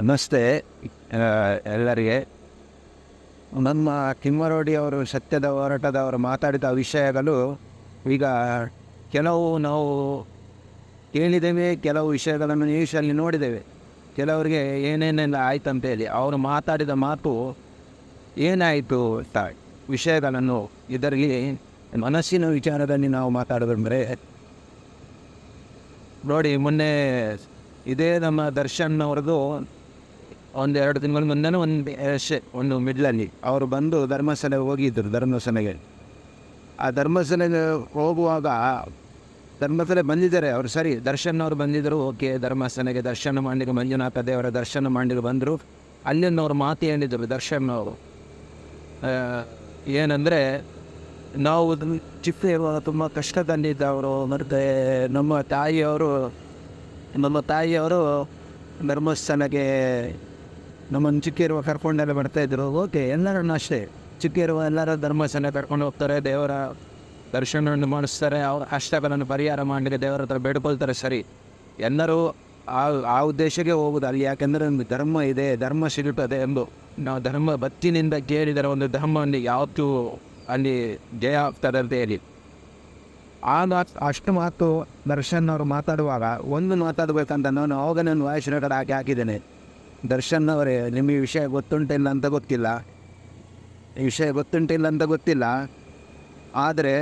ನಮಸ್ತೆ ಎಲ್ಲರಿಗೆ. ನಮ್ಮ ಕಿಮ್ಮರೋಡಿ ಅವರು ಸತ್ಯದ ಹೋರಾಟದವರು ಮಾತಾಡಿದ ವಿಷಯಗಳು ಈಗ ಕೆಲವು ನಾವು ಕೇಳಿದ್ದೇವೆ, ಕೆಲವು ವಿಷಯಗಳನ್ನು ನ್ಯೂಸಲ್ಲಿ ನೋಡಿದ್ದೇವೆ. ಕೆಲವರಿಗೆ ಏನೇನೆಲ್ಲ ಆಯ್ತು ಅಂತೇಳಿ ಅವರು ಮಾತಾಡಿದ ಮಾತು ಏನಾಯಿತು ಅಂತ ವಿಷಯಗಳನ್ನು ಇದರಲ್ಲಿ ಮನಸ್ಸಿನ ವಿಚಾರದಲ್ಲಿ ನಾವು ಮಾತಾಡೋದಂದರೆ ನೋಡಿ, ಮೊನ್ನೆ ಇದೇ ನಮ್ಮ ದರ್ಶನ್ ಅವ್ರದ್ದು ಒಂದು ಎರಡು ತಿಂಗಳ ಮುಂದೆನೂ ಒಂದು ಅಷ್ಟೇ ಒಂದು ಮಿಡ್ಲಲ್ಲಿ ಅವರು ಬಂದು ಧರ್ಮಸ್ಥಳ ಹೋಗಿದ್ದರು ಧರ್ಮಸ್ಥಳಗೆ ಆ ಧರ್ಮಸ್ಥಳಗೆ ಹೋಗುವಾಗ ಧರ್ಮಸ್ಥಳ ಬಂದಿದ್ದಾರೆ ಅವರು, ಸರಿ. ದರ್ಶನ್ ಅವರು ಬಂದಿದ್ದರು ಓಕೆ ಧರ್ಮಸ್ಥಳಗೆ ದರ್ಶನ ಮಾಡಿದ್ರು ಮಂಜುನಾಥ ದೇವರ ದರ್ಶನ ಮಾಡಿದ್ರು ಬಂದರು. ಅಲ್ಲಿಂದ ಅವ್ರು ಮಾತು ಹೇಳಿದರು ದರ್ಶನ್ ಅವರು ಏನಂದರೆ, ನಾವು ಚಿಕ್ಕ ಇರುವಾಗ ತುಂಬ ಕಷ್ಟದಲ್ಲಿದ್ದವರು, ಮತ್ತು ನಮ್ಮ ತಾಯಿಯವರು ನಮ್ಮ ತಾಯಿಯವರು ಧರ್ಮಸ್ಥಳಕ್ಕೆ ನಮ್ಮನ್ನು ಚಿಕ್ಕಿರುವ ಕರ್ಕೊಂಡೆಲ್ಲ ಬರ್ತಾ ಇದ್ರು. ಓಕೆ, ಎಲ್ಲರನ್ನು ಅಷ್ಟೇ. ಚಿಕ್ಕಿರುವ ಎಲ್ಲರ ಧರ್ಮಸ್ಥಳ ಕರ್ಕೊಂಡು ಹೋಗ್ತಾರೆ, ದೇವರ ದರ್ಶನವನ್ನು ಮಾಡಿಸ್ತಾರೆ, ಅವ್ರ ಕಷ್ಟಗಳನ್ನು ಪರಿಹಾರ ಮಾಡಲಿಕ್ಕೆ ದೇವರ ಹತ್ರ ಬೇಡ್ಕೊಳ್ತಾರೆ, ಸರಿ. ಎಲ್ಲರೂ ಆ ಆ ಉದ್ದೇಶಕ್ಕೆ ಹೋಗುದು. ಅಲ್ಲಿ ಯಾಕೆಂದರೆ ಒಂದು ಧರ್ಮ ಇದೆ, ಧರ್ಮ ಸಿಗುತ್ತದೆ ಎಂದು. ನಾವು ಧರ್ಮ ಬತ್ತಿನಿಂದ ಕೇಳಿದರೆ ಒಂದು ಧರ್ಮವನ್ನು ಯಾವತ್ತೂ ಅಲ್ಲಿ ಜಯ ಆಗ್ತದೆ ಅಂತ ಹೇಳಿ. ಆ ಮಾತು, ಅಷ್ಟು ಮಾತು ದರ್ಶನ್ ಅವರು ಮಾತಾಡುವಾಗ, ಒಂದು ಮಾತಾಡಬೇಕಂತ ನಾನು ಅವಾಗ ನಾನು ವಾಯ್ಸ್ ರೆಕಾರ್ಡ್ ಹಾಕಿ ಹಾಕಿದ್ದೇನೆ. ದರ್ಶನ್ ಅವರೇ ನಿಮಗೆ ವಿಷಯ ಗೊತ್ತುಂಟಿಲ್ಲ ಅಂತ ಗೊತ್ತಿಲ್ಲ. ಈ ವಿಷಯ ಗೊತ್ತುಂಟಿಲ್ಲ ಅಂತ ಗೊತ್ತಿಲ್ಲ. ಆದರೆ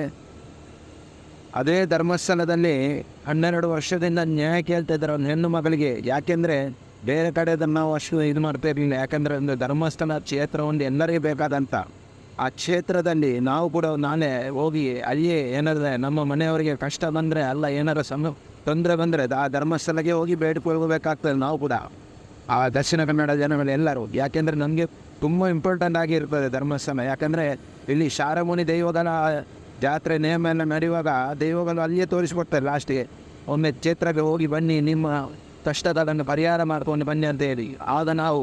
ಅದೇ ಧರ್ಮಸ್ಥಳದಲ್ಲಿ ಹನ್ನೆರಡು ವರ್ಷದಿಂದ ನ್ಯಾಯ ಕೇಳ್ತಾ ಇದ್ದಾರೆ ಒಂದು ಹೆಣ್ಣು ಮಗಳಿಗೆ. ಯಾಕೆಂದರೆ ಬೇರೆ ಕಡೆ ಅದನ್ನು ನಾವು ಅಷ್ಟು ಇದು ಮಾಡ್ತಾ ಇರಲಿಲ್ಲ. ಯಾಕಂದರೆ ಒಂದು ಧರ್ಮಸ್ಥಳ ಕ್ಷೇತ್ರ ಒಂದು ಎಲ್ಲರಿಗೆ ಬೇಕಾದಂಥ ಆ ಕ್ಷೇತ್ರದಲ್ಲಿ ನಾವು ಕೂಡ ನಾನೇ ಹೋಗಿ ಅಲ್ಲಿಯೇ ಏನಾದರೆ ನಮ್ಮ ಮನೆಯವರಿಗೆ ಕಷ್ಟ ಬಂದರೆ ಅಲ್ಲ ಏನಾರು ಸಮ, ತೊಂದರೆ ಬಂದರೆ ಆ ಧರ್ಮಸ್ಥಳಕ್ಕೆ ಹೋಗಿ ಬೇಡಿಕೊಳ್ಬೇಕಾಗ್ತದೆ ನಾವು ಕೂಡ. ಆ ದಕ್ಷಿಣ ಕನ್ನಡ ಜನಗಳು ಎಲ್ಲರೂ, ಯಾಕೆಂದರೆ ನನಗೆ ತುಂಬ ಇಂಪಾರ್ಟೆಂಟ್ ಆಗಿರ್ತದೆ ಧರ್ಮಸ್ಥಾನ ಯಾಕಂದರೆ ಇಲ್ಲಿ ಶಾರಮುನಿ ದೈವಗಳ ಜಾತ್ರೆ ನೇಮ ಎಲ್ಲ ನಡೆಯುವಾಗ ದೈವಗಳು ಅಲ್ಲಿಯೇ ತೋರಿಸ್ಕೊಡ್ತಾರೆ ಲಾಸ್ಟಿಗೆ ಒಮ್ಮೆ ಕ್ಷೇತ್ರಕ್ಕೆ ಹೋಗಿ ಬನ್ನಿ, ನಿಮ್ಮ ಕಷ್ಟಗಳನ್ನು ಪರಿಹಾರ ಮಾಡ್ಕೊಂಡು ಬನ್ನಿ ಅಂತ ಹೇಳಿ. ಆಗ ನಾವು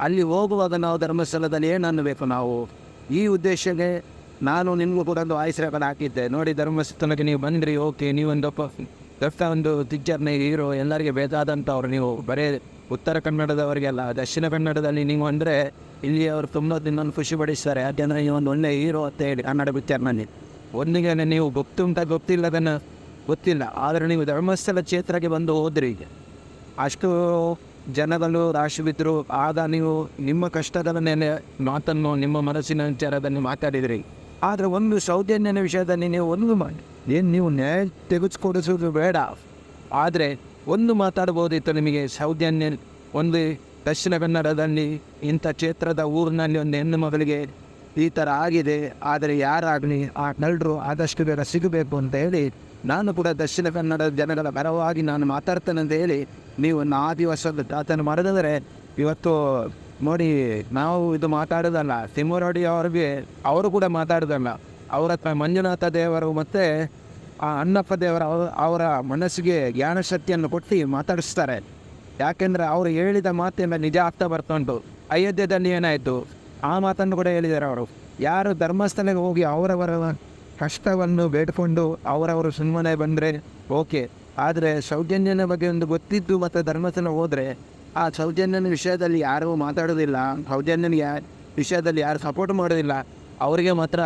ಅಲ್ಲಿ ಹೋಗುವಾಗ ನಾವು ಧರ್ಮಸ್ಥಳದಲ್ಲಿ ಏನು ಅನ್ನಬೇಕು ನಾವು? ಈ ಉದ್ದೇಶಕ್ಕೆ ನಾನು ನಿಮಗೂ ಕೂಡ ಒಂದು ರೆಕಾರ್ಡ್ ಹಾಕಿದ್ದೆ. ನೋಡಿ ಧರ್ಮಸ್ಥಳಕ್ಕೆ ನೀವು ಬಂದ್ರಿ, ಓಕೆ. ನೀವೊಂದು ದೊಡ್ಡ ಒಂದು ಪಿಕ್ಚರ್ನ ಹೀರೋ, ಎಲ್ಲರಿಗೆ ಬೇಕಾದಂಥವ್ರು ನೀವು. ಬರೀ ಉತ್ತರ ಕನ್ನಡದವರಿಗೆಲ್ಲ, ದಕ್ಷಿಣ ಕನ್ನಡದಲ್ಲಿ ನೀವು ಅಂದರೆ ಇಲ್ಲಿ ಅವರು ತುಂಬ ನಿನ್ನನ್ನು ಖುಷಿ ಪಡಿಸ್ತಾರೆ ಯಾಕೆಂದರೆ ಒಂದು ಒಳ್ಳೆಯ ಹೀರೋ ಅಂತ ಹೇಳಿ ಕನ್ನಡ ಪಿಕ್ಚರ್ನಲ್ಲಿ ಒಂದಿಗೆ ನೀವು ಗೊತ್ತು ಅಂತ ಗೊತ್ತಿಲ್ಲದನ್ನು ಗೊತ್ತಿಲ್ಲ. ಆದರೆ ನೀವು ಧರ್ಮಸ್ಥಳ ಕ್ಷೇತ್ರಕ್ಕೆ ಬಂದು ಹೋದ್ರಿ ಈಗ. ಅಷ್ಟು ಜನಗಳು ರಾಶಿ ಆಗ ನೀವು ನಿಮ್ಮ ಕಷ್ಟದನ್ನೇ ಮಾತನ್ನು, ನಿಮ್ಮ ಮನಸ್ಸಿನ ವಿಚಾರದಲ್ಲಿ ಮಾತಾಡಿದ್ರಿ. ಆದರೆ ಒಂದು ಸೌಜನ್ಯನ ವಿಷಯದಲ್ಲಿ ನೀವು ಒಂದು ಮಾಡಿ ಏನು ನೀವು ನ್ಯಾಯ ತೆಗೆದುಕೊಡಿಸೋದು ಬೇಡ. ಆದರೆ ಒಂದು ಮಾತಾಡ್ಬೋದಿತ್ತು ನಿಮಗೆ ಸೌಜನ್ಯ ಒಂದು ದಕ್ಷಿಣ ಕನ್ನಡದಲ್ಲಿ ಇಂಥ ಕ್ಷೇತ್ರದ ಊರಿನಲ್ಲಿ ಒಂದು ಹೆಣ್ಣು ಮಗಳಿಗೆ ಈ ಥರ ಆಗಿದೆ, ಆದರೆ ಯಾರಾಗಲಿ ಆ ನಳರು ಆದಷ್ಟು ಬೇಗ ಸಿಗಬೇಕು ಅಂತ ಹೇಳಿ ನಾನು ಕೂಡ ದಕ್ಷಿಣ ಕನ್ನಡ ಜನಗಳ ಪರವಾಗಿ ನಾನು ಮಾತಾಡ್ತೇನೆ ಅಂತ ಹೇಳಿ ನೀವು ಆ ದಿವಸದ ಆತನ ಮಾಡಿದ್ರೆ ಇವತ್ತು ನೋಡಿ ನಾವು ಇದು ಮಾತಾಡೋದಲ್ಲ, ತಿಮ್ಮರೋಡಿ ಅವ್ರಿಗೆ, ಅವರು ಕೂಡ ಮಾತಾಡೋದಲ್ಲ. ಅವರ ಮಂಜುನಾಥ ದೇವರು ಮತ್ತು ಆ ಅಣ್ಣಪ್ಪ ದೇವರ ಅವರ ಮನಸ್ಸಿಗೆ ಜ್ಞಾನ ಶಕ್ತಿಯನ್ನು ಕೊಟ್ಟು ಮಾತಾಡಿಸ್ತಾರೆ. ಯಾಕೆಂದರೆ ಅವರು ಹೇಳಿದ ಮಾತಿನ ನಿಜ ಆಗ್ತಾ ಬರ್ತಾ ಉಂಟು. ಅಯೋಧ್ಯೆಯಲ್ಲಿ ಏನಾಯಿತು? ಆ ಮಾತನ್ನು ಕೂಡ ಹೇಳಿದ್ದಾರೆ ಅವರು. ಯಾರು ಧರ್ಮಸ್ಥಳಕ್ಕೆ ಹೋಗಿ ಅವರವರ ಕಷ್ಟವನ್ನು ಬೇಡ್ಕೊಂಡು ಅವರವರು ಸುಮ್ಮನೆ ಬಂದರೆ ಓಕೆ. ಆದರೆ ಸೌಜನ್ಯನ ಬಗ್ಗೆ ಒಂದು ಗೊತ್ತಿದ್ದು ಮತ್ತು ಧರ್ಮಸ್ಥಳ ಹೋದರೆ ಆ ಸೌಜನ್ಯನ ವಿಷಯದಲ್ಲಿ ಯಾರೂ ಮಾತಾಡೋದಿಲ್ಲ. ಸೌಜನ್ಯನಿಗೆ ವಿಷಯದಲ್ಲಿ ಯಾರು ಸಪೋರ್ಟ್ ಮಾಡೋದಿಲ್ಲ. ಅವರಿಗೆ ಮಾತ್ರ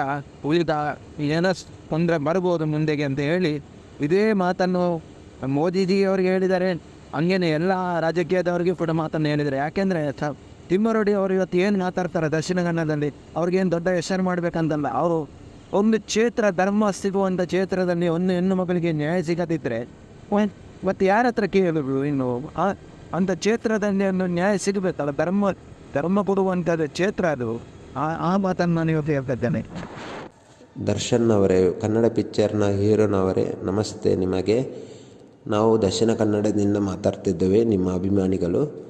ಉಳಿದ ಏನೋ ತೊಂದರೆ ಬರ್ಬೋದು ಮುಂದೆಗೆ ಅಂತ ಹೇಳಿ ಇದೇ ಮಾತನ್ನು ಮೋದಿಜಿ ಅವ್ರಿಗೆ ಹೇಳಿದ್ದಾರೆ. ಹಂಗೇನೆ ಎಲ್ಲ ರಾಜಕೀಯದವ್ರಿಗೆ ಕೂಡ ಮಾತನ್ನು ಹೇಳಿದ್ದಾರೆ. ಯಾಕೆಂದರೆ ತಿಮ್ಮರೊಡಿ ಅವರು ಇವತ್ತು ಏನು ಮಾತಾಡ್ತಾರೆ ದಕ್ಷಿಣ ಕನ್ನಡದಲ್ಲಿ ಅವ್ರಿಗೇನು ದೊಡ್ಡ ಹೆಸರು ಮಾಡಬೇಕಂತಲ್ಲ? ಅವರು ಒಂದು ಕ್ಷೇತ್ರ ಧರ್ಮ ಸಿಗುವಂಥ ಕ್ಷೇತ್ರದಲ್ಲಿ ಒಂದು ಹೆಣ್ಣು ಮಗಳಿಗೆ ನ್ಯಾಯ ಸಿಗದಿದ್ದರೆ ಮತ್ತು ಯಾರ ಹತ್ರ ಕೇಳಿದ್ರು ಇನ್ನು? ಅಂಥ ಕ್ಷೇತ್ರದಲ್ಲಿ ಒಂದು ನ್ಯಾಯ ಸಿಗಬೇಕಲ್ಲ? ಧರ್ಮ ಧರ್ಮ ಕೊಡುವಂಥದ್ದು ಕ್ಷೇತ್ರ ಅದು. ಆ ಆ ಮಾತನ್ನು ನಾನು ಇವತ್ತು ಹೇಳ್ತಾ ಇದ್ದೇನೆ. ದರ್ಶನ್ ಅವರೇ ಕನ್ನಡ ಪಿಕ್ಚರ್ನ ಹೀರೋನವರೇ, ನಮಸ್ತೆ ನಿಮಗೆ. ನಾವು ದಕ್ಷಿಣ ಕನ್ನಡದಿಂದ ಮಾತಾಡ್ತಿದ್ದೇವೆ, ನಿಮ್ಮ ಅಭಿಮಾನಿಗಳು.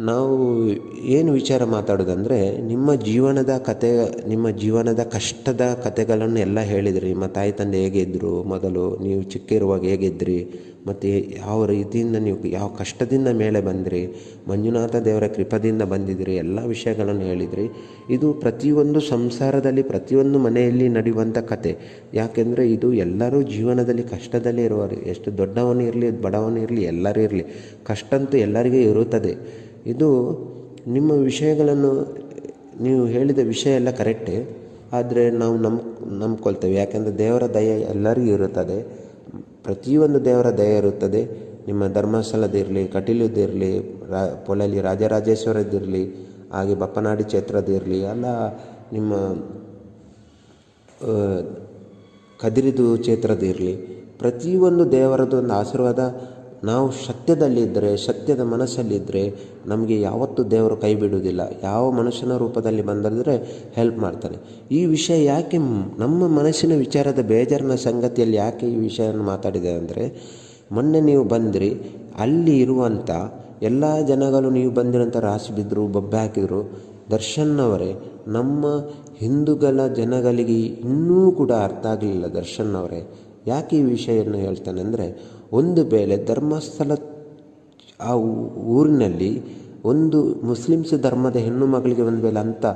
ನಾವು ಏನು ವಿಚಾರ ಮಾತಾಡೋದಂದರೆ, ನಿಮ್ಮ ಜೀವನದ ಕತೆ, ನಿಮ್ಮ ಜೀವನದ ಕಷ್ಟದ ಕತೆಗಳನ್ನು ಎಲ್ಲ ಹೇಳಿದ್ರಿ. ನಿಮ್ಮ ತಾಯಿ ತಂದೆ ಹೇಗಿದ್ದರು ಮೊದಲು, ನೀವು ಚಿಕ್ಕಿರುವಾಗ ಹೇಗಿದ್ದಿರಿ ಮತ್ತು ಯಾವ ರೀತಿಯಿಂದ ನೀವು ಯಾವ ಕಷ್ಟದಿಂದ ಮೇಲೆ ಬಂದಿರಿ, ಮಂಜುನಾಥ ದೇವರ ಕೃಪದಿಂದ ಬಂದಿದ್ದೀರಿ ಎಲ್ಲ ವಿಷಯಗಳನ್ನು ಹೇಳಿದ್ರಿ. ಇದು ಪ್ರತಿಯೊಂದು ಸಂಸಾರದಲ್ಲಿ, ಪ್ರತಿಯೊಂದು ಮನೆಯಲ್ಲಿ ನಡೆಯುವಂಥ ಕತೆ. ಯಾಕೆಂದರೆ ಇದು ಎಲ್ಲರೂ ಜೀವನದಲ್ಲಿ ಕಷ್ಟದಲ್ಲಿ ಇರುವರು ಎಷ್ಟು ದೊಡ್ಡವನು ಬಡವನಿರಲಿ ಎಲ್ಲರೂ ಇರಲಿ ಕಷ್ಟ ಅಂತೂ ಎಲ್ಲರಿಗೂ ಇರುತ್ತದೆ. ಇದು ನಿಮ್ಮ ವಿಷಯಗಳನ್ನು, ನೀವು ಹೇಳಿದ ವಿಷಯ ಎಲ್ಲ ಕರೆಕ್ಟೇ. ಆದರೆ ನಾವು ನಂಬ್, ನಂಬ್ಕೊಳ್ತೇವೆ. ಯಾಕೆಂದರೆ ದೇವರ ದಯೆ ಎಲ್ಲರಿಗೂ ಇರುತ್ತದೆ. ಪ್ರತಿಯೊಂದು ದೇವರ ದಯ ಇರುತ್ತದೆ. ನಿಮ್ಮ ಧರ್ಮಸ್ಥಳದಿರಲಿ ಕಟೀಲದಿರಲಿ ರಾ ಪೊಲಲಿ ರಾಜರಾಜೇಶ್ವರದಿರಲಿ ಹಾಗೆ ಬಪ್ಪನಾಡಿ ಕ್ಷೇತ್ರದಿರಲಿ ಅಲ್ಲ ನಿಮ್ಮ ಕದಿರಿದು ಕ್ಷೇತ್ರದಿರಲಿ ಪ್ರತಿಯೊಂದು ದೇವರದ್ದು ಒಂದು ಆಶೀರ್ವಾದ ನಾವು ಸತ್ಯದಲ್ಲಿದ್ದರೆ, ಸತ್ಯದ ಮನಸ್ಸಲ್ಲಿದ್ದರೆ ನಮಗೆ ಯಾವತ್ತೂ ದೇವರು ಕೈ ಬಿಡುವುದಿಲ್ಲ. ಯಾವ ಮನುಷ್ಯನ ರೂಪದಲ್ಲಿ ಬಂದರೆ ಹೆಲ್ಪ್ ಮಾಡ್ತಾನೆ. ಈ ವಿಷಯ ಯಾಕೆ ನಮ್ಮ ಮನಸ್ಸಿನ ವಿಚಾರದ ಬೇಜಾರಿನ ಸಂಗತಿಯಲ್ಲಿ ಯಾಕೆ ಈ ವಿಷಯವನ್ನು ಮಾತಾಡಿದೆ ಅಂದರೆ, ಮೊನ್ನೆ ನೀವು ಬಂದಿರಿ, ಅಲ್ಲಿ ಇರುವಂಥ ಎಲ್ಲ ಜನಗಳು ನೀವು ಬಂದಿರೋಂಥ ರಾಶಿ ಬಿದ್ದರು ಬೊಬ್ಬೆ ಹಾಕಿದರು, ದರ್ಶನ್ ಅವರೇ, ನಮ್ಮ ಹಿಂದೂಗಳ ಜನಗಳಿಗೆ ಇನ್ನೂ ಕೂಡ ಅರ್ಥ ಆಗಲಿಲ್ಲ ದರ್ಶನ್ ಅವರೇ. ಯಾಕೆ ಈ ವಿಷಯವನ್ನು ಹೇಳ್ತಾನೆ ಅಂದರೆ, ಒಂದು ವೇಳೆ ಧರ್ಮಸ್ಥಳ, ಆ ಊರಿನಲ್ಲಿ ಒಂದು ಮುಸ್ಲಿಮ್ಸ್ ಧರ್ಮದ ಹೆಣ್ಣು ಮಗಳಿಗೆ ಒಂದು ವೇಳೆ ಅಂಥ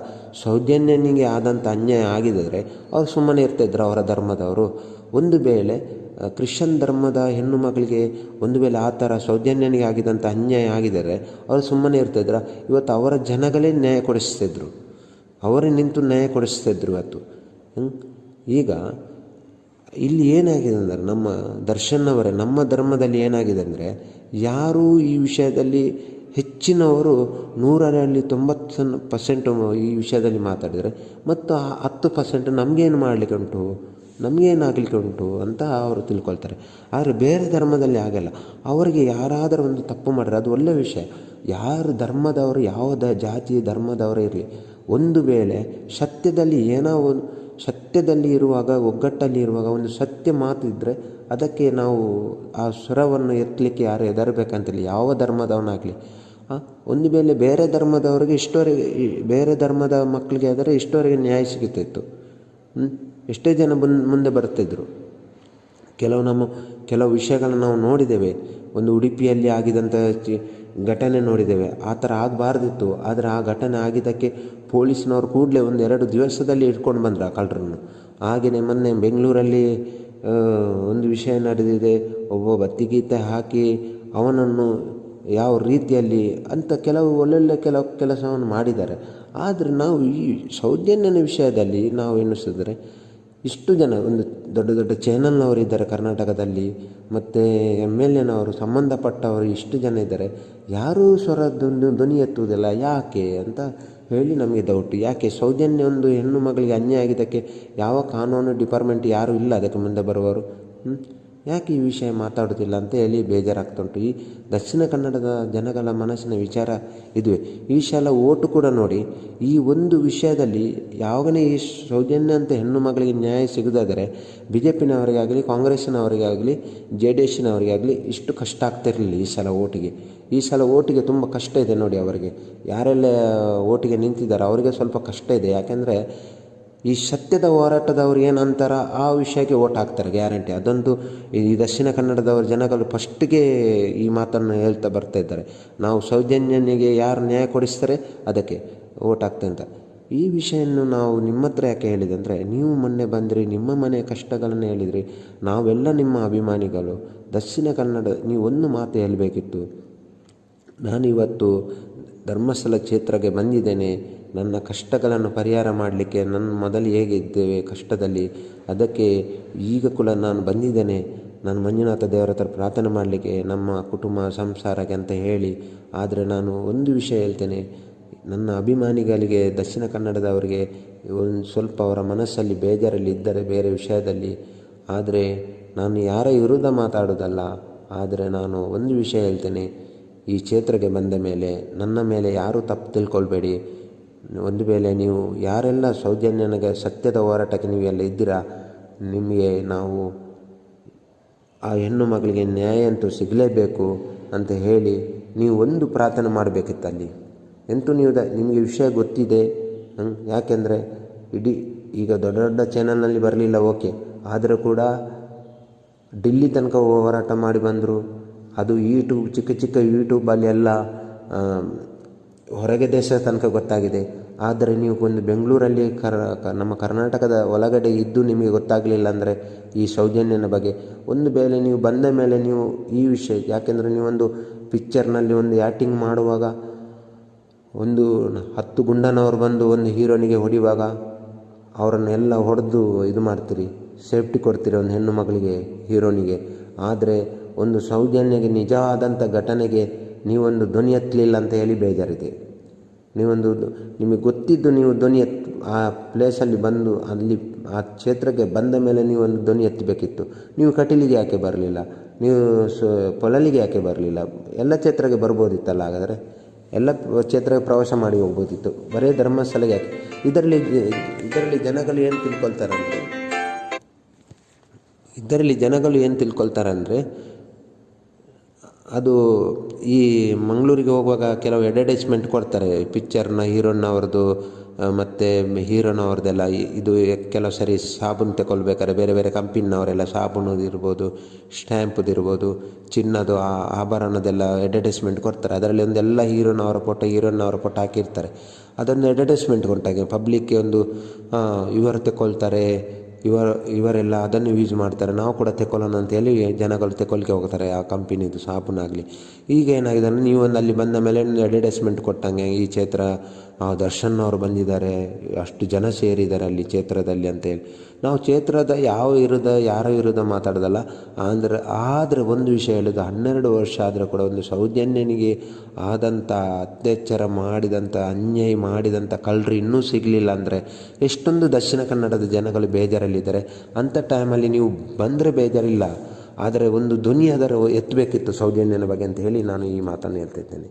ಸೌಜನ್ಯನಿಗೆ ಆದಂಥ ಅನ್ಯಾಯ ಆಗಿದ್ದರೆ, ಅವ್ರು ಸುಮ್ಮನೆ ಇರ್ತಾಯಿದ್ರು ಅವರ ಧರ್ಮದವರು. ಒಂದು ವೇಳೆ ಕ್ರಿಶ್ಚನ್ ಧರ್ಮದ ಹೆಣ್ಣು ಮಗಳಿಗೆ ಒಂದು ವೇಳೆ ಆ ಥರ ಸೌಜನ್ಯನಿಗೆ ಆಗಿದಂಥ ಅನ್ಯಾಯ ಆಗಿದ್ದರೆ, ಅವರು ಸುಮ್ಮನೆ ಇರ್ತಿದ್ರು, ಇವತ್ತು ಅವರ ಜನಗಳೇ ನ್ಯಾಯ ಕೊಡಿಸ್ತಿದ್ರು. ಅವರೇ ನಿಂತು ನ್ಯಾಯ ಕೊಡಿಸ್ತಿದ್ರು ಇವತ್ತು. ಈಗ ಇಲ್ಲಿ ಏನಾಗಿದೆ ಅಂದರೆ ನಮ್ಮ ದರ್ಶನ್ ಅವರೇ ನಮ್ಮ ಧರ್ಮದಲ್ಲಿ ಏನಾಗಿದೆ ಅಂದರೆ ಯಾರು ಈ ವಿಷಯದಲ್ಲಿ ಹೆಚ್ಚಿನವರು ನೂರರಲ್ಲಿ ತೊಂಬತ್ತು ಪರ್ಸೆಂಟು ಈ ವಿಷಯದಲ್ಲಿ ಮಾತಾಡಿದರೆ, ಮತ್ತು ಆ ಹತ್ತು ಪರ್ಸೆಂಟ್ ನಮಗೇನು ಮಾಡಲಿಕ್ಕೆ ಉಂಟು ನಮಗೇನಾಗಲಿಕ್ಕೆ ಉಂಟು ಅಂತ ಅವರು ತಿಳ್ಕೊಳ್ತಾರೆ. ಆದರೆ ಬೇರೆ ಧರ್ಮದಲ್ಲಿ ಆಗಲ್ಲ ಅವರಿಗೆ ಯಾರಾದರೂ ಒಂದು ತಪ್ಪು ಮಾಡಿದ್ರೆ ಅದು ಒಳ್ಳೆಯ ವಿಷಯ. ಯಾರು ಧರ್ಮದವರು, ಯಾವ ಜಾತಿ ಧರ್ಮದವರು ಇರಲಿ, ಒಂದು ವೇಳೆ ಸತ್ಯದಲ್ಲಿ ಏನೋ ಒಂದು ಸತ್ಯದಲ್ಲಿ ಇರುವಾಗ, ಒಗ್ಗಟ್ಟಲ್ಲಿ ಇರುವಾಗ ಒಂದು ಸತ್ಯ ಮಾತು ಇದ್ದರೆ ಅದಕ್ಕೆ ನಾವು ಆ ಸ್ವರವನ್ನು ಎತ್ತಲಿಕ್ಕೆ ಯಾರು ಹೆದರಬೇಕಂತಿಲ್ಲ. ಯಾವ ಧರ್ಮದವನಾಗಲಿ. ಒಂದು ವೇಳೆ ಬೇರೆ ಧರ್ಮದವರಿಗೆ ಇಷ್ಟವರೆಗೆ ಬೇರೆ ಧರ್ಮದ ಮಕ್ಕಳಿಗೆ ಆದರೆ ಇಷ್ಟವರೆಗೆ ನ್ಯಾಯ ಸಿಗುತ್ತಿತ್ತು? ಎಷ್ಟೇ ಜನ ಮುಂದೆ ಬರ್ತಿದ್ರು. ಕೆಲವು ನಮ್ಮ, ಕೆಲವು ವಿಷಯಗಳನ್ನು ನಾವು ನೋಡಿದ್ದೇವೆ. ಒಂದು ಉಡುಪಿಯಲ್ಲಿ ಆಗಿದಂಥ ಚಿ- ಘಟನೆ ನೋಡಿದ್ದೇವೆ. ಆ ಥರ ಆಗಬಾರ್ದಿತ್ತು. ಆದರೆ ಆ ಘಟನೆ ಆಗಿದ್ದಕ್ಕೆ ಪೊಲೀಸ್ನವ್ರು ಕೂಡಲೇ ಒಂದು ಎರಡು ದಿವಸದಲ್ಲಿ ಇಟ್ಕೊಂಡು ಬಂದರು ಆ ಕಳ್ಳರನ್ನು. ಹಾಗೆಯೇ ಮೊನ್ನೆ ಬೆಂಗಳೂರಲ್ಲಿ ಒಂದು ವಿಷಯ ನಡೆದಿದೆ. ಒಬ್ಬ ಬತ್ತಿಗೀತೆ ಹಾಕಿ ಅವನನ್ನು ಯಾವ ರೀತಿಯಲ್ಲಿ ಅಂತ ಕೆಲವು ಒಳ್ಳೊಳ್ಳೆ ಕೆಲವು ಕೆಲಸವನ್ನು ಮಾಡಿದ್ದಾರೆ. ಆದರೆ ನಾವು ಈ ಸೌಜನ್ಯನ ವಿಷಯದಲ್ಲಿ ನಾವು ಎಣಿಸಿದ್ರೆ ಇಷ್ಟು ಜನ, ಒಂದು ದೊಡ್ಡ ದೊಡ್ಡ ಚಾನಲ್ನವರು ಇದ್ದಾರೆ ಕರ್ನಾಟಕದಲ್ಲಿ, ಮತ್ತು ಎಂ ಎಲ್ ಎನವರು ಸಂಬಂಧಪಟ್ಟವರು ಇಷ್ಟು ಜನ ಇದ್ದಾರೆ. ಯಾರೂ ಸ್ವರ ಧ್ವನಿ ಎತ್ತುವುದಿಲ್ಲ. ಯಾಕೆ ಅಂತ ಹೇಳಿ ನಮಗೆ ಡೌಟ್ ಯಾಕೆ ಸೌಜನ್ಯ ಒಂದು ಹೆಣ್ಣು ಮಗಳಿಗೆ ಅನ್ಯಾಯ ಆಗಿದ್ದಕ್ಕೆ ಯಾವ ಕಾನೂನು ಡಿಪಾರ್ಟ್ಮೆಂಟ್ ಯಾರೂ ಇಲ್ಲ ಅದಕ್ಕೆ ಮುಂದೆ ಬರುವವರು? ಯಾಕೆ ಈ ವಿಷಯ ಮಾತಾಡೋದಿಲ್ಲ ಅಂತ ಹೇಳಿ ಬೇಜಾರಾಗ್ತುಂಟು. ಈ ದಕ್ಷಿಣ ಕನ್ನಡದ ಜನಗಳ ಮನಸ್ಸಿನ ವಿಚಾರ ಇದುವೆ. ಈ ಸಲ ಓಟು ಕೂಡ ನೋಡಿ, ಈ ಒಂದು ವಿಷಯದಲ್ಲಿ ಯಾವಾಗಲೇ ಈ ಸೌಜನ್ಯ ಅಂತ ಹೆಣ್ಣು ಮಗಳಿಗೆ ನ್ಯಾಯ ಸಿಗದಾದರೆ ಬಿ ಜೆ ಪಿನವರಿಗಾಗಲಿ ಕಾಂಗ್ರೆಸ್ಸಿನವರಿಗಾಗಲಿ, ಜೆ ಡಿ ಎಸ್ನವರಿಗಾಗಲಿ ಇಷ್ಟು ಕಷ್ಟ ಆಗ್ತಿರಲಿಲ್ಲ ಈ ಸಲ ಓಟಿಗೆ. ಈ ಸಲ ಓಟಿಗೆ ತುಂಬ ಕಷ್ಟ ಇದೆ ನೋಡಿ ಅವರಿಗೆ. ಯಾರೆಲ್ಲ ಓಟಿಗೆ ನಿಂತಿದ್ದಾರೆ ಅವರಿಗೆ ಸ್ವಲ್ಪ ಕಷ್ಟ ಇದೆ. ಯಾಕೆಂದರೆ ಈ ಸತ್ಯದ ಹೋರಾಟದವ್ರು ಏನಂತಾರ ಆ ವಿಷಯಕ್ಕೆ ಓಟ್ ಹಾಕ್ತಾರೆ, ಗ್ಯಾರಂಟಿ. ಅದೊಂದು ಈ ದಕ್ಷಿಣ ಕನ್ನಡದವ್ರ ಜನಗಳು ಫಸ್ಟಿಗೆ ಈ ಮಾತನ್ನು ಹೇಳ್ತಾ ಬರ್ತಾ ಇದ್ದಾರೆ. ನಾವು ಸೌಜನ್ಯನಿಗೆ ಯಾರು ನ್ಯಾಯ ಕೊಡಿಸ್ತಾರೆ, ಅದಕ್ಕೆ ಓಟ್ ಹಾಕ್ತೆ ಅಂತ. ಈ ವಿಷಯವನ್ನು ನಾವು ನಿಮ್ಮ ಹತ್ರ ಯಾಕೆ ಹೇಳಿದೆ ಅಂದರೆ, ನೀವು ಮೊನ್ನೆ ಬಂದಿರಿ, ನಿಮ್ಮ ಮನೆಯ ಕಷ್ಟಗಳನ್ನು ಹೇಳಿದ್ರಿ, ನಾವೆಲ್ಲ ನಿಮ್ಮ ಅಭಿಮಾನಿಗಳು, ದಕ್ಷಿಣ ಕನ್ನಡ, ನೀವು ಒಂದು ಮಾತು ಹೇಳಬೇಕಿತ್ತು, ನಾನಿವತ್ತು ಧರ್ಮಸ್ಥಳ ಕ್ಷೇತ್ರಕ್ಕೆ ಬಂದಿದ್ದೇನೆ ನನ್ನ ಕಷ್ಟಗಳನ್ನು ಪರಿಹಾರ ಮಾಡಲಿಕ್ಕೆ ನನ್ನ ಮೊದಲು ಹೇಗೆ ಇದ್ದೇವೆ ಕಷ್ಟದಲ್ಲಿ, ಅದಕ್ಕೆ ಈಗ ಕೂಡ ನಾನು ಬಂದಿದ್ದೇನೆ. ನಾನು ಮಂಜುನಾಥ ದೇವರ ಹತ್ರ ಪ್ರಾರ್ಥನೆ ಮಾಡಲಿಕ್ಕೆ, ನಮ್ಮ ಕುಟುಂಬ ಸಂಸಾರಕ್ಕೆ ಅಂತ ಹೇಳಿ. ಆದರೆ ನಾನು ಒಂದು ವಿಷಯ ಹೇಳ್ತೇನೆ, ನನ್ನ ಅಭಿಮಾನಿಗಳಿಗೆ, ದಕ್ಷಿಣ ಕನ್ನಡದವರಿಗೆ ಒಂದು ಸ್ವಲ್ಪ ಅವರ ಮನಸ್ಸಲ್ಲಿ ಬೇಜಾರಲ್ಲಿ ಇದ್ದರೆ ಬೇರೆ ವಿಷಯದಲ್ಲಿ. ಆದರೆ ನಾನು ಯಾರ ವಿರುದ್ಧ ಮಾತಾಡೋದಲ್ಲ ಆದರೆ ನಾನು ಒಂದು ವಿಷಯ ಹೇಳ್ತೇನೆ, ಈ ಕ್ಷೇತ್ರಕ್ಕೆ ಬಂದ ಮೇಲೆ ನನ್ನ ಮೇಲೆ ಯಾರೂ ತಪ್ಪು ತಿಳ್ಕೊಳ್ಬೇಡಿ. ಒಂದು ವೇಳೆ ನೀವು ಯಾರೆಲ್ಲ ಸೌಜನ್ಯನಿಗೆ ಸತ್ಯದ ಹೋರಾಟಕ್ಕೆ ನೀವು ಎಲ್ಲ ಇದ್ದೀರಾ, ನಿಮಗೆ ನಾವು ಆ ಹೆಣ್ಣು ಮಗಳಿಗೆ ನ್ಯಾಯ ಅಂತೂ ಸಿಗಲೇಬೇಕು ಅಂತ ಹೇಳಿ ನೀವು ಒಂದು ಪ್ರಾರ್ಥನೆ ಮಾಡಬೇಕಿತ್ತಲ್ಲಿ. ಎಂತೂ ನೀವು ದ, ನಿಮಗೆ ವಿಷಯ ಗೊತ್ತಿದೆ. ಯಾಕೆಂದರೆ ಇಡೀ ಈಗ ದೊಡ್ಡ ದೊಡ್ಡ ಚಾನಲ್ನಲ್ಲಿ ಬರಲಿಲ್ಲ, ಓಕೆ. ಆದರೂ ಕೂಡ ಡಿಲ್ಲಿ ತನಕ ಹೋರಾಟ ಮಾಡಿ ಬಂದರು. ಅದು ಯೂಟ್ಯೂಬ್ ಚಿಕ್ಕ ಚಿಕ್ಕ ಯೂಟ್ಯೂಬಲ್ಲಿ ಎಲ್ಲ ಹೊರಗೆ ದೇಶದ ತನಕ ಗೊತ್ತಾಗಿದೆ. ಆದರೆ ನೀವು ಒಂದು ಬೆಂಗಳೂರಲ್ಲಿ ಕರ್ ನಮ್ಮ ಕರ್ನಾಟಕದ ಒಳಗಡೆ ಇದ್ದು ನಿಮಗೆ ಗೊತ್ತಾಗಲಿಲ್ಲ ಅಂದರೆ ಈ ಸೌಜನ್ಯನ ಬಗ್ಗೆ. ಒಂದು ವೇಳೆ ನೀವು ಬಂದ ಮೇಲೆ ನೀವು ಈ ವಿಷಯ, ಯಾಕೆಂದರೆ ನೀವೊಂದು ಪಿಕ್ಚರ್ನಲ್ಲಿ ಒಂದು ಆ್ಯಕ್ಟಿಂಗ್ ಮಾಡುವಾಗ, ಒಂದು ಹತ್ತು ಗುಂಡನವರು ಬಂದು ಒಂದು ಹೀರೋನಿಗೆ ಹೊಡಿವಾಗ ಅವರನ್ನೆಲ್ಲ ಹೊಡೆದು ಇದು ಮಾಡ್ತೀರಿ, ಸೇಫ್ಟಿ ಕೊಡ್ತೀರಿ ಒಂದು ಹೆಣ್ಣು ಮಗಳಿಗೆ, ಹೀರೋನಿಗೆ. ಆದರೆ ಒಂದು ಸೌಜನ್ಯಗೆ ನಿಜವಾದಂಥ ಘಟನೆಗೆ ನೀವೊಂದು ಧ್ವನಿ ಎತ್ತಲಿಲ್ಲ ಅಂತ ಹೇಳಿ ಬೇಜಾರಿದೆ. ನೀವೊಂದು ನಿಮಗೆ ಗೊತ್ತಿದ್ದು ನೀವು ಧ್ವನಿ ಎತ್, ಆ ಪ್ಲೇಸಲ್ಲಿ ಬಂದು, ಅಲ್ಲಿ ಆ ಕ್ಷೇತ್ರಕ್ಕೆ ಬಂದ ಮೇಲೆ ನೀವೊಂದು ಧ್ವನಿ ಎತ್ತಬೇಕಿತ್ತು. ನೀವು ಕಟೀಲಿಗೆ ಯಾಕೆ ಬರಲಿಲ್ಲ? ನೀವು ಸ, ಪೊಳಲಿಗೆ ಯಾಕೆ ಬರಲಿಲ್ಲ? ಎಲ್ಲ ಕ್ಷೇತ್ರಕ್ಕೆ ಬರ್ಬೋದಿತ್ತಲ್ಲ, ಹಾಗಾದರೆ? ಎಲ್ಲ ಕ್ಷೇತ್ರಕ್ಕೆ ಪ್ರವಾಸ ಮಾಡಿ ಹೋಗ್ಬೋದಿತ್ತು. ಬರೀ ಧರ್ಮಸ್ಥಳಕ್ಕೆ ಯಾಕೆ? ಇದರಲ್ಲಿ ಇದರಲ್ಲಿ ಜನಗಳು ಏನು ತಿಳ್ಕೊಳ್ತಾರೆ ಅಂದರೆ ಇದರಲ್ಲಿ ಜನಗಳು ಏನು ತಿಳ್ಕೊಳ್ತಾರೆ ಅಂದರೆ ಅದು ಈ ಮಂಗಳೂರಿಗೆ ಹೋಗುವಾಗ ಕೆಲವು ಅಡ್ವರ್ಟೈಸ್ಮೆಂಟ್ ಕೊಡ್ತಾರೆ. ಪಿಕ್ಚರ್ನ ಹೀರೋನವ್ರದ್ದು ಮತ್ತು ಹೀರೋನವ್ರದ್ದೆಲ್ಲ ಇದು ಕೆಲವು ಸರಿ ಸಾಬೂನು ತಗೊಳ್ಬೇಕಾದ್ರೆ ಬೇರೆ ಬೇರೆ ಕಂಪನಿನವರೆಲ್ಲ ಸಾಬೂನದು ಇರ್ಬೋದು ಸ್ಟ್ಯಾಂಪದು ಇರ್ಬೋದು, ಚಿನ್ನದು ಆಭರಣದೆಲ್ಲ ಅಡ್ವರ್ಟೈಸ್ಮೆಂಟ್ ಕೊಡ್ತಾರೆ. ಅದರಲ್ಲಿ ಒಂದೆಲ್ಲ ಹೀರೋನವರ ಫೋಟೋ ಹೀರೋನವರ ಫೋಟೋ ಹಾಕಿರ್ತಾರೆ. ಅದೊಂದು ಅಡ್ವರ್ಟೈಸ್ಮೆಂಟ್ ಕೊಟ್ಟಾಗೆ ಪಬ್ಲಿಕ್ಗೆ ಒಂದು ಇವರು ತಗೊಳ್ತಾರೆ ಇವರು ಇವರೆಲ್ಲ ಅದನ್ನು ಯೂಸ್ ಮಾಡ್ತಾರೆ. ನಾವು ಕೂಡ ತೆಕೊಳ್ಳೋಣ ಅಂತೇಳಿ ಜನಗಳು ತೆಕೊಳ್ಳಿಕ್ಕೆ ಹೋಗ್ತಾರೆ ಆ ಕಂಪೆನಿದು ಸಾಬೂನಾಗಲಿ ಈಗ ಏನಾಗಿದೆ ಅಂದರೆ ನೀವು ಒಂದು ಅಲ್ಲಿ ಬಂದ ಮೇಲೆ ಅಡ್ವರ್ಟೈಸ್ಮೆಂಟ್ ಕೊಟ್ಟಂಗೆ ಈ ಆ, ದರ್ಶನ್ ಅವರು ಬಂದಿದ್ದಾರೆ, ಅಷ್ಟು ಜನ ಸೇರಿದ್ದಾರೆ ಅಲ್ಲಿ ಕ್ಷೇತ್ರದಲ್ಲಿ ಅಂತೇಳಿ ನಾವು ಕ್ಷೇತ್ರದ ಯಾವ ವಿರುದ್ಧ ಯಾರ ವಿರುದ್ಧ ಮಾತಾಡೋದಲ್ಲ ಅಂದರೆ ಆದರೆ ಒಂದು ವಿಷಯ ಹೇಳೋದು, ಹನ್ನೆರಡು ವರ್ಷ ಆದರೂ ಕೂಡ ಒಂದು ಸೌಜನ್ಯನಿಗೆ ಆದಂಥ ಅತ್ಯಾಚಾರ ಮಾಡಿದಂಥ ಅನ್ಯಾಯ ಮಾಡಿದಂಥ ಕಳ್ಳರು ಇನ್ನೂ ಸಿಗಲಿಲ್ಲ ಅಂದರೆ ಎಷ್ಟೊಂದು ದಕ್ಷಿಣ ಕನ್ನಡದ ಜನಗಳು ಬೇಜಾರಲ್ಲಿದ್ದಾರೆ. ಅಂಥ ಟೈಮಲ್ಲಿ ನೀವು ಬಂದರೆ ಬೇಜಾರಿಲ್ಲ. ಆದರೆ ಒಂದು ಧ್ವನಿ ಅದರ ಎತ್ತಬೇಕಿತ್ತು ಸೌಜನ್ಯನ ಬಗ್ಗೆ ಅಂತ ಹೇಳಿ ನಾನು ಈ ಮಾತನ್ನು ಹೇಳ್ತಿದ್ದೇನೆ